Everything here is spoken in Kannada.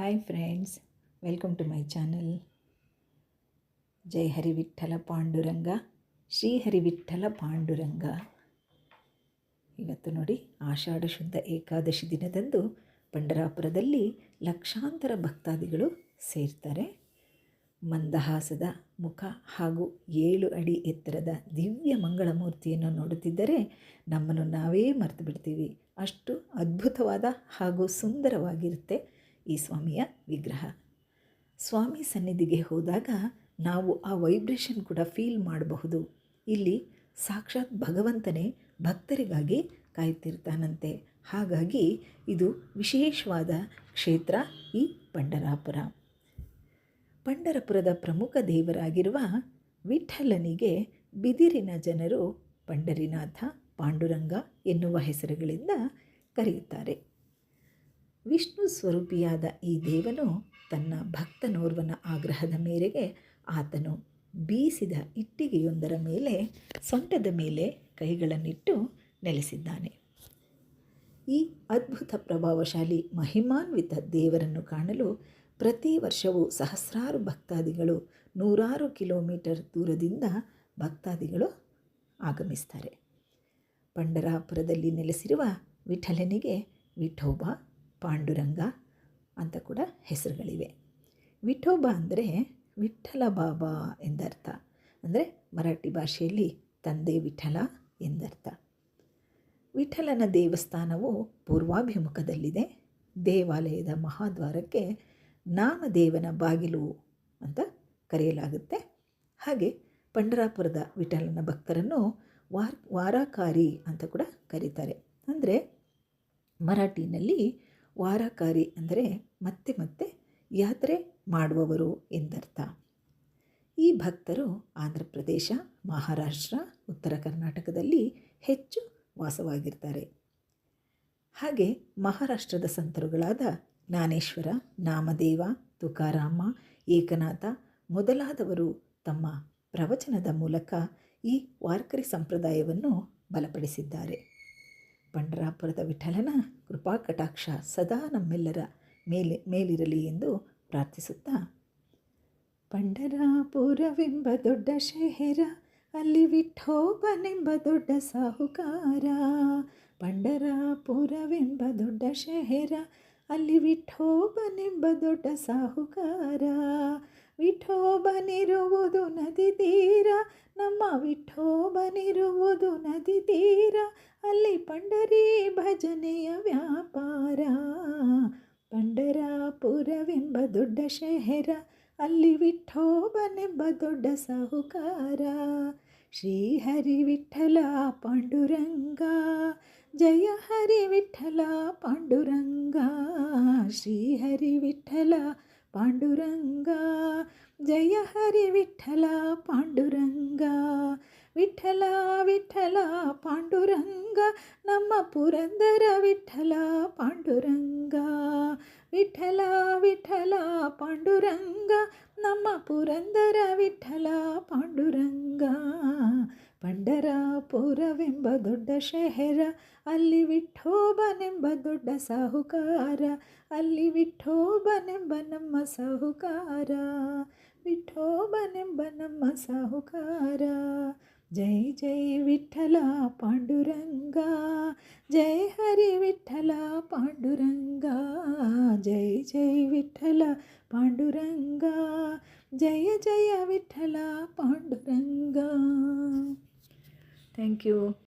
Hi friends welcome to my channel ಜೈ ಹರಿವಿಠಲ ಪಾಂಡುರಂಗ ಶ್ರೀ ಹರಿವಿಠಲ ಪಾಂಡುರಂಗ ಇವತ್ತು ನೋಡಿ ಆಷಾಢ ಶುದ್ಧ ಏಕಾದಶಿ ದಿನದಂದು ಪಂಡರಾಪುರದಲ್ಲಿ ಲಕ್ಷಾಂತರ ಭಕ್ತಾದಿಗಳು ಸೇರ್ತಾರೆ. ಮಂದಹಾಸದ ಮುಖ ಹಾಗೂ ಏಳು ಅಡಿ ಎತ್ತರದ ದಿವ್ಯ ಮಂಗಳ ಮೂರ್ತಿಯನ್ನು ನೋಡುತ್ತಿದ್ದರೆ ನಮ್ಮನ್ನು ನಾವೇ ಮರೆತು ಬಿಡ್ತೀವಿ. ಅಷ್ಟು ಅದ್ಭುತವಾದ ಹಾಗೂ ಸುಂದರವಾಗಿರುತ್ತೆ ಈ ಸ್ವಾಮಿಯ ವಿಗ್ರಹ. ಸ್ವಾಮಿ ಸನ್ನಿಧಿಗೆ ಹೋದಾಗ ನಾವು ಆ ವೈಬ್ರೇಷನ್ ಕೂಡ ಫೀಲ್ ಮಾಡಬಹುದು. ಇಲ್ಲಿ ಸಾಕ್ಷಾತ್ ಭಗವಂತನೇ ಭಕ್ತರಿಗಾಗಿ ಕಾಯ್ತಿರ್ತಾನಂತೆ ಹಾಗಾಗಿ ಇದು ವಿಶೇಷವಾದ ಕ್ಷೇತ್ರ ಈ ಪಂಡರಾಪುರ. ಪಂಡರಪುರದ ಪ್ರಮುಖ ದೇವರಾಗಿರುವ ವಿಠಲನಿಗೆ ಬಿದಿರಿನ ಜನರು ಪಂಡರಿನಾಥ ಪಾಂಡುರಂಗ ಎನ್ನುವ ಹೆಸರುಗಳಿಂದ ಕರೆಯುತ್ತಾರೆ. ವಿಷ್ಣು ಸ್ವರೂಪಿಯಾದ ಈ ದೇವನು ತನ್ನ ಭಕ್ತನೋರ್ವನ ಆಗ್ರಹದ ಮೇರೆಗೆ ಆತನು ಬೀಸಿದ ಇಟ್ಟಿಗೆಯೊಂದರ ಮೇಲೆ ಸೊಂಟದ ಮೇಲೆ ಕೈಗಳನ್ನಿಟ್ಟು ನೆಲೆಸಿದ್ದಾನೆ. ಈ ಅದ್ಭುತ ಪ್ರಭಾವಶಾಲಿ ಮಹಿಮಾನ್ವಿತ ದೇವರನ್ನು ಕಾಣಲು ಪ್ರತಿ ವರ್ಷವೂ ಸಹಸ್ರಾರು ಭಕ್ತಾದಿಗಳು ನೂರಾರು ಕಿಲೋಮೀಟರ್ ದೂರದಿಂದ ಭಕ್ತಾದಿಗಳು ಆಗಮಿಸ್ತಾರೆ. ಪಂಡರಾಪುರದಲ್ಲಿ ನೆಲೆಸಿರುವ ವಿಠಲನಿಗೆ ವಿಠೋಬ ಪಾಂಡುರಂಗ ಅಂತ ಕೂಡ ಹೆಸರುಗಳಿವೆ. ವಿಠೋಬ ಅಂದರೆ ವಿಠಲ ಬಾಬಾ ಎಂದರ್ಥ. ಅಂದರೆ ಮರಾಠಿ ಭಾಷೆಯಲ್ಲಿ ತಂದೆ ವಿಠಲ ಎಂದರ್ಥ. ವಿಠಲನ ದೇವಸ್ಥಾನವು ಪೂರ್ವಾಭಿಮುಖದಲ್ಲಿದೆ. ದೇವಾಲಯದ ಮಹಾದ್ವಾರಕ್ಕೆ ನಾಮದೇವನ ಬಾಗಿಲು ಅಂತ ಕರೆಯಲಾಗುತ್ತೆ. ಹಾಗೆ ಪಂಡರಾಪುರದ ವಿಠಲನ ಭಕ್ತರನ್ನು ವಾರ್ ವಾರಾಕಾರಿ ಅಂತ ಕೂಡ ಕರೀತಾರೆ. ಅಂದರೆ ಮರಾಠಿನಲ್ಲಿ ವಾರಕಾರಿ ಅಂದರೆ ಮತ್ತೆ ಮತ್ತೆ ಯಾತ್ರೆ ಮಾಡುವವರು ಎಂದರ್ಥ. ಈ ಭಕ್ತರು ಆಂಧ್ರ ಪ್ರದೇಶ, ಮಹಾರಾಷ್ಟ್ರ, ಉತ್ತರ ಕರ್ನಾಟಕದಲ್ಲಿ ಹೆಚ್ಚು ವಾಸವಾಗಿರ್ತಾರೆ. ಹಾಗೆ ಮಹಾರಾಷ್ಟ್ರದ ಸಂತರುಗಳಾದ ಜ್ಞಾನೇಶ್ವರ, ನಾಮದೇವ, ತುಕಾರಾಮ, ಏಕನಾಥ ಮೊದಲಾದವರು ತಮ್ಮ ಪ್ರವಚನದ ಮೂಲಕ ಈ ವಾರ್ಕರಿ ಸಂಪ್ರದಾಯವನ್ನು ಬಲಪಡಿಸಿದ್ದಾರೆ. ಪಂಡರಾಪುರದ ವಿಠಲನ ಕೃಪಾ ಕಟಾಕ್ಷ ಸದಾ ನಮ್ಮೆಲ್ಲರ ಮೇಲೆ ಮೇಲಿರಲಿ ಎಂದು ಪ್ರಾರ್ಥಿಸುತ್ತಾ, ಪಂಡರಾಪುರವೆಂಬ ದೊಡ್ಡ ಶೆಹರ, ಅಲ್ಲಿ ವಿಠೋಬನೆಂಬ ದೊಡ್ಡ ಸಾಹುಕಾರ. ಪಂಡರಾಪುರವೆಂಬ ದೊಡ್ಡ ಶೆಹರ, ಅಲ್ಲಿ ವಿಠೋಬನೆಂಬ ದೊಡ್ಡ ಸಾಹುಕಾರ. ವಿಠೋಬನಿರುವುದು ನದಿ ತೀರ, ನಮ್ಮ ವಿಠೋಬನಿರುವುದು ನದಿ ತೀರ ಅಲ್ಲಿ ಪಂಡರಿ ಭಜನೆಯ ವ್ಯಾಪಾರ. ಪಂಡರಾಪುರವೆಂಬ ದೊಡ್ಡ ಶಹರ, ಅಲ್ಲಿ ವಿಠೋಬನೆಂಬ ದೊಡ್ಡ ಸಾಹುಕಾರ. ಶ್ರೀಹರಿ ವಿಠಲ ಪಾಂಡುರಂಗ, ಜಯ ಹರಿ ವಿಠಲ ಪಾಂಡುರಂಗ. ಶ್ರೀಹರಿ ವಿಠಲ ಪಾಂಡುರಂಗ ಜಯ ಹರಿ ವಿಠಲ ಪಾಂಡುರಂಗ ವಿಠಲ ವಿಠಲ ಪಾಂಡುರಂಗ ನಮ್ಮ ಪುರಂದರ ವಿಠಲ ಪಾಂಡುರಂಗ ವಿಠಲ ವಿಠಲ ಪಾಂಡುರಂಗ ನಮ್ಮ ಪುರಂದರ ವಿಠಲ ಪಾಂಡುರಂಗ ಪಂಡರಾಪುರವೆಂಬ ದೊಡ್ಡ ಶಹರ ಅಲ್ಲಿ ವಿಠೋಬನೆಂಬ ದೊಡ್ಡ ಸಾಹುಕಾರ ಅಲ್ಲಿ ವಿಠೋಬನೆಂಬ ನಮ್ಮ ಸಾಹುಕಾರ ವಿಠೋಬನೆಂಬ ನಮ್ಮ ಸಾಹುಕಾರ ಜೈ ಜೈ ವಿಠಲ ಪಾಂಡುರಂಗ ಜೈ ಹರಿ ವಿಠಲ ಪಾಂಡುರಂಗ ಜೈ ಜೈ ವಿಠಲ ಪಾಂಡುರಂಗ ಜಯ ಜಯ ವಿಠಲ ಪಾಂಡುರಂಗ ಥ್ಯಾಂಕ್ ಯು